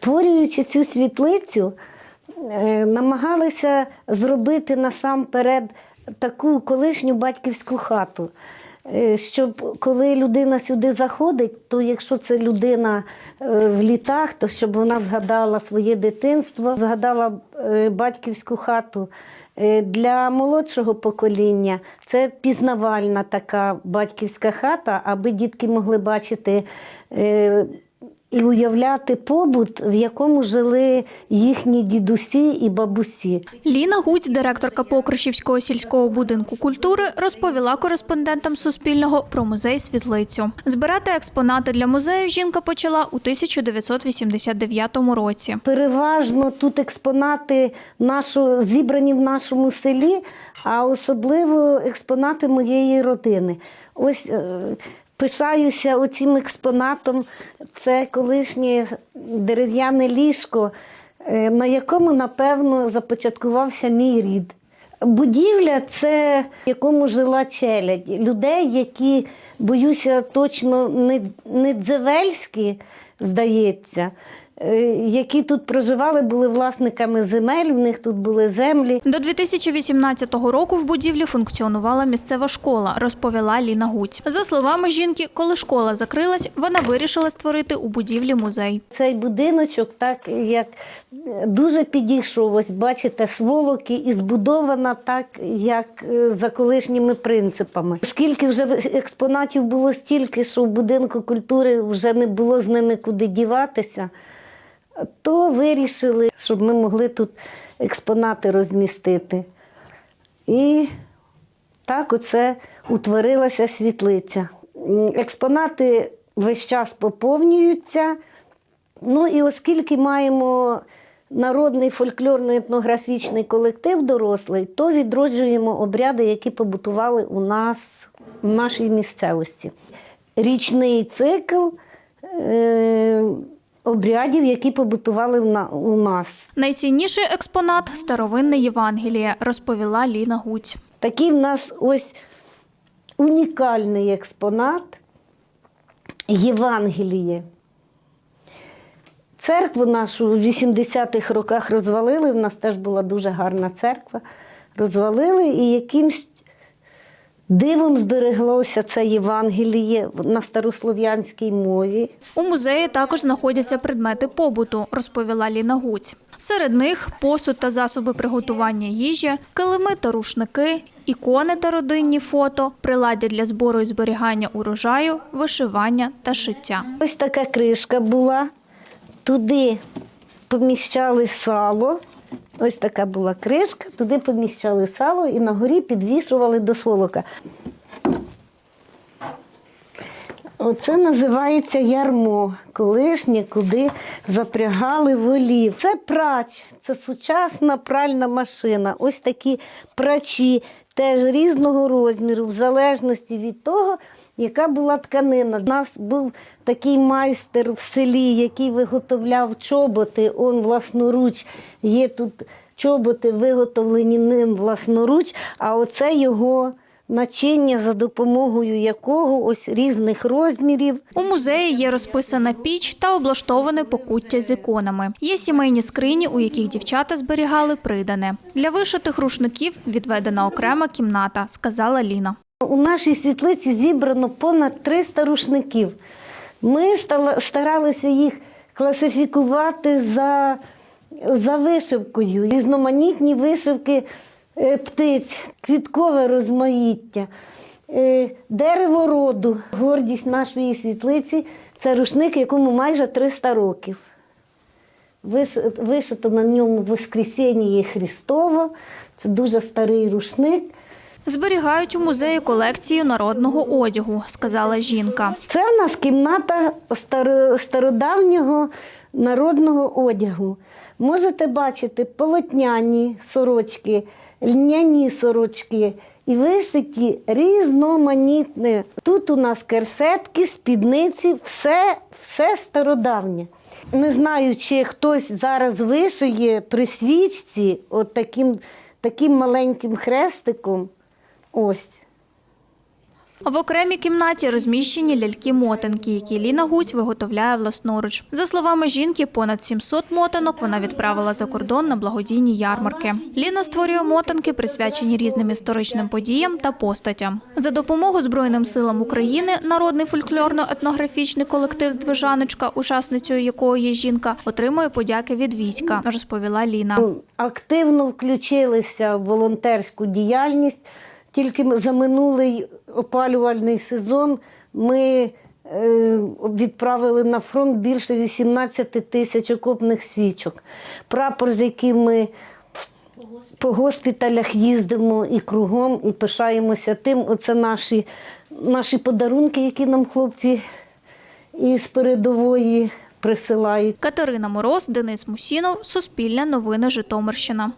Створюючи цю світлицю, е, намагалися зробити насамперед таку колишню батьківську хату. Е, Щоб коли людина сюди заходить, то якщо це людина е, в літах, то щоб вона згадала своє дитинство, згадала батьківську хату. Для молодшого покоління це пізнавальна така батьківська хата, аби дітки могли бачити і уявляти побут, в якому жили їхні дідусі і бабусі. Ліна Гуць, директорка Покришівського сільського будинку культури, розповіла кореспондентам Суспільного про музей світлицю. Збирати експонати для музею жінка почала у 1989 році. Переважно тут експонати нашого, зібрані в нашому селі, а особливо експонати моєї родини. Ось е, пишаюся оцим експонатом. Це колишнє дерев'яне ліжко, е, на якому, напевно, започаткувався мій рід. Будівля це в якому жила челядь. Людей, які, боюся, точно не, не дзевельські, здається, які тут проживали, були власниками земель, в них тут були землі. До 2018 року в будівлі функціонувала місцева школа, розповіла Ліна Гуць. За словами жінки, коли школа закрилась, вона вирішила створити у будівлі музей. Цей будиночок, так як е, дуже підійшов. Ось бачите, сволоки і збудована так, як е, за колишніми принципами. Оскільки вже експонатів було стільки, що в будинку культури вже не було з ними куди діватися, то вирішили, щоб ми могли тут експонати розмістити. І так оце утворилася світлиця. Експонати весь час поповнюються. Ну і оскільки маємо народний фольклорно-етнографічний колектив дорослий, то відроджуємо обряди, які побутували у нас в нашій місцевості. Річний цикл е- обрядів, які побутували у нас. Найцінніший експонат старовинне Євангеліє, розповіла Ліна Гуць. Такий в нас ось унікальний експонат Євангеліє. Церкву нашу в 80-х роках розвалили. В нас теж була дуже гарна церква. Розвалили і якимсь дивом збереглося це Євангеліє на старослов'янській мові. У музеї також знаходяться предмети побуту, розповіла Ліна Гуць. Серед них посуд та засоби приготування їжі, килими та рушники, ікони та родинні фото, приладдя для збору і зберігання урожаю, вишивання та шиття. Ось така кришка була. Туди поміщали сало. Ось така була кришка, туди поміщали сало і на горі підвішували до сволока. Оце називається ярмо, колишнє, куди запрягали волів. Це прач, це сучасна пральна машина. Ось такі прачі, теж різного розміру, в залежності від того, яка була тканина. У нас був такий майстер в селі, який виготовляв чоботи, он власноруч. Є тут чоботи, виготовлені ним власноруч, а оце його начиння, за допомогою якого ось різних розмірів. У музеї є розписана піч та облаштоване покуття з іконами. Є сімейні скрині, у яких дівчата зберігали придане. Для вишитих рушників відведена окрема кімната, сказала Ліна. У нашій світлиці зібрано понад 300 рушників. Ми старалися їх класифікувати за, за вишивкою. Різноманітні вишивки е, птиць, квіткове розмаїття, е, дерево роду. Гордість нашої світлиці це рушник, якому майже 300 років. Вишито на ньому Воскресіння Христово. Це дуже старий рушник. Зберігають у музеї колекцію народного одягу, сказала жінка. Це в нас кімната стародавнього народного одягу. Можете бачити полотняні сорочки, льняні сорочки і вишиті різноманітні. Тут у нас керсетки, спідниці, все, все стародавнє. Не знаю, чи хтось зараз вишиє при свічці от таким, таким маленьким хрестиком. Ось. В окремій кімнаті розміщені ляльки-мотанки, які Ліна Гусь виготовляє власноруч. За словами жінки, понад 700 мотанок вона відправила за кордон на благодійні ярмарки. Ліна створює мотанки, присвячені різним історичним подіям та постатям. За допомогу Збройним силам України народний фольклорно-етнографічний колектив «Здвижаночка», учасницею якого є жінка, отримує подяки від війська, розповіла Ліна. Активно включилися в волонтерську діяльність. Тільки за минулий опалювальний сезон ми е, відправили на фронт більше 18 тисяч окопних свічок. Прапор, з яким ми по госпіталях їздимо і кругом, і пишаємося тим. Оце наші, наші подарунки, які нам хлопці із передової присилають. Катерина Мороз, Денис Мусінов, Суспільне новини Житомирщина.